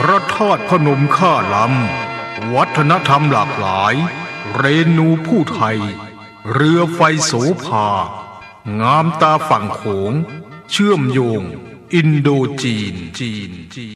พระธาตุพนมข้าลำวัฒนธรรมหลากหลาย เรนูผู้ไทย เรือไฟโสภา งามตาฝั่งโขง เชื่อมโยง อินโดจีนจีนจีน